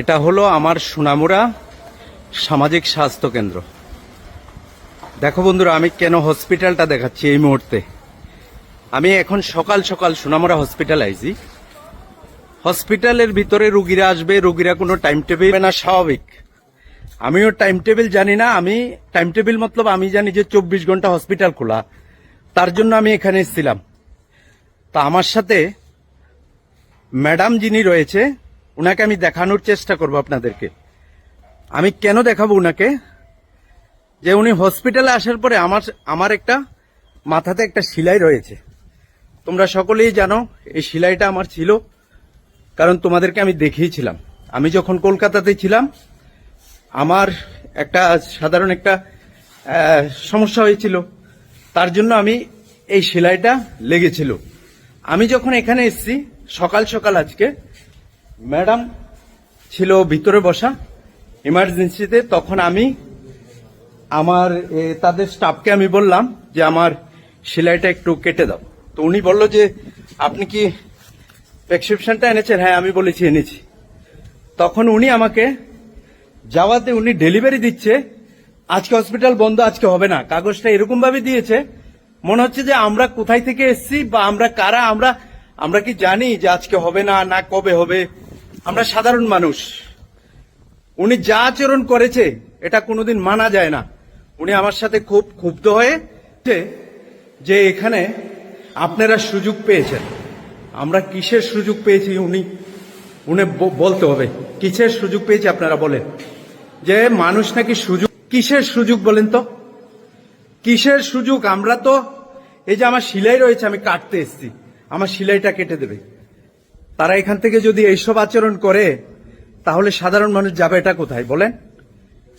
এটা হলো আমার সোনামুড়া সামাজিক স্বাস্থ্য কেন্দ্র। দেখো বন্ধুরা, আমি কেন হসপিটালটা দেখাচ্ছি এই মুহূর্তে? আমি এখন সকাল সকাল সোনামুড়া হসপিটাল আইছি। হসপিটালের ভিতরে রুগীরা আসবে, রুগীরা কোনো টাইম টেবিল না, স্বাভাবিক। আমিও টাইম টেবিল জানি না, আমি টাইম টেবিল মতলব আমি জানি যে চব্বিশ ঘণ্টা হসপিটাল খোলা। তার জন্য আমি এখানে এসেছিলাম। তা আমার সাথে ম্যাডাম যিনি রয়েছে ওনাকে আমি দেখানোর চেষ্টা করব আপনাদেরকে। আমি কেন দেখাবো ওনাকে যে উনি হসপিটালে আসার পরে আমার আমার একটা, মাথাতে একটা সেলাই রয়েছে। তোমরা সকলেই জানো, এই সেলাইটা আমার ছিল, কারণ তোমাদেরকে আমি দেখিয়েছিলাম। আমি যখন কলকাতাতে ছিলাম, আমার একটা সাধারণ একটা সমস্যা হয়েছিল। তার জন্য আমি এই সেলাইটা লেগেছিল। আমি যখন এখানে এসেছি, সকাল সকাল আজকে ম্যাডাম ছিল ভিতরে বসা। ইমার্জেন্সিতে তখন আমি আমার তাদের স্টাফকে আমি বললাম যে আমার সেলাইটা একটু কেটে দাও। তো উনি বলল যে, আপনি কি প্রেসক্রিপশনটা এনেছেন? হ্যাঁ আমি বলেছি, এনেছি। তখন উনি আমাকে যাওয়াতে উনি ডেলিভারি দিচ্ছে, আজকে হসপিটাল বন্ধ, আজকে হবে না। কাগজটা এরকম ভাবে দিয়েছে, মনে হচ্ছে যে আমরা কোথায় থেকে এসেছি বা আমরা কারা, আমরা আমরা কি জানি যে আজকে হবে না না কবে হবে? আমরা সাধারণ মানুষ। উনি যা আচরণ করেছে, এটা কোনোদিন মানা যায় না। উনি আমার সাথে খুব ক্ষুব্ধ হয়ে যে, এখানে আপনারা সুযোগ পেয়েছেন। আমরা কিসের সুযোগ পেয়েছি উনি? উনি বলতে হবে, কিসের সুযোগ পেয়েছি আপনারা বলেন? যে, মানুষ নাকি সুযোগ কিসের সুযোগ বলেন তো? কিসের সুযোগ? আমরা তো এই যে আমার সিলাই রয়েছে, আমি কাটতে এসেছি। আমার সিলাইটা কেটে দেবে। তারা এখান থেকে যদি এইসব আচরণ করে, তাহলে সাধারণ মানুষ যাবে এটা কোথায়? বলেন।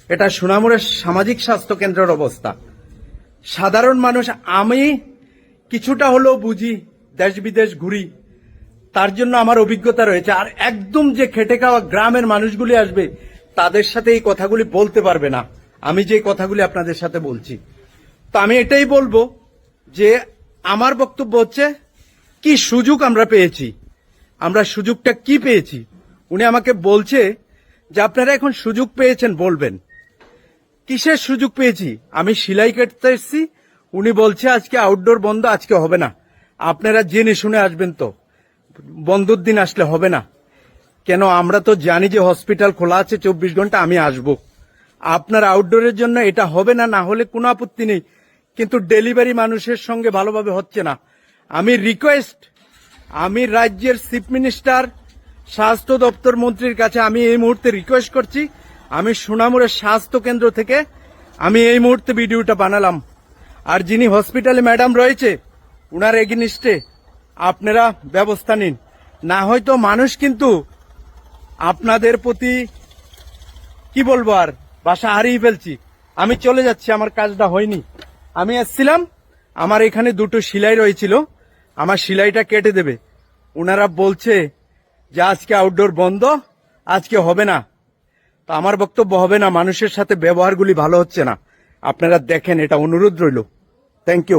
এটা সোনামুড়ের সামাজিক স্বাস্থ্য কেন্দ্রের অবস্থা। সাধারণ মানুষ, আমি কিছুটা হলেও বুঝি, দেশ বিদেশ ঘুরি, তার জন্য আমার অভিজ্ঞতা রয়েছে। আর একদম যে খেটে খাওয়া গ্রামের মানুষগুলি আসবে, তাদের সাথে এই কথাগুলি বলতে পারবে না। আমি যে কথাগুলি আপনাদের সাথে বলছি। তো আমি এটাই বলব যে, আমার বক্তব্য হচ্ছে, কি সুযোগ আমরা পেয়েছি? আমরা সুযোগটা কি পেয়েছি? উনি আমাকে বলছে যে আপনারা এখন সুযোগ পেয়েছেন বলবেন। কিসের সুযোগ পেয়েছি? আমি সিলাই কাটতে এসেছি। উনি বলছে, আজকে আউটডোর বন্ধ, আজকে হবে না। আপনারা জেনে শুনে আসবেন তো। বন্ধুর দিন আসলে হবে না। কেন, আমরা তো জানি যে হসপিটাল খোলা আছে, চব্বিশ ঘণ্টা আমি আসব। আপনার আউটডোরের জন্য এটা হবে না না হলে কোনো আপত্তি নেই। কিন্তু ডেলিভারি মানুষের সঙ্গে ভালোভাবে হচ্ছে না। আমি রিকোয়েস্ট আমি রাজ্যের চিফ মিনিস্টার স্বাস্থ্য দপ্তর মন্ত্রীর কাছে আমি এই মুহূর্তে রিকোয়েস্ট করছি। আমি সোনামুড়ের স্বাস্থ্য কেন্দ্র থেকে আমি এই মুহূর্তে ভিডিওটা বানালাম। আর যিনি হসপিটালে ম্যাডাম রয়েছে, উনার এগেনিস্টে আপনারা ব্যবস্থা নিন। না হয়তো মানুষ কিন্তু আপনাদের প্রতি, কি বলব আর, বাসা হারিয়ে ফেলছি। আমি চলে যাচ্ছি, আমার কাজটা হয়নি। আমি এসছিলাম, আমার এখানে দুটো সিলাই রয়েছিল। আমার সিলাইটা কেটে দেবে। ওনারা বলছে যে, আজকে আউটডোর বন্ধ, আজকে হবে না। তা আমার বক্তব্য হবে না, মানুষের সাথে ব্যবহারগুলি ভালো হচ্ছে না। আপনারা দেখেন, এটা অনুরোধ রইল। Thank you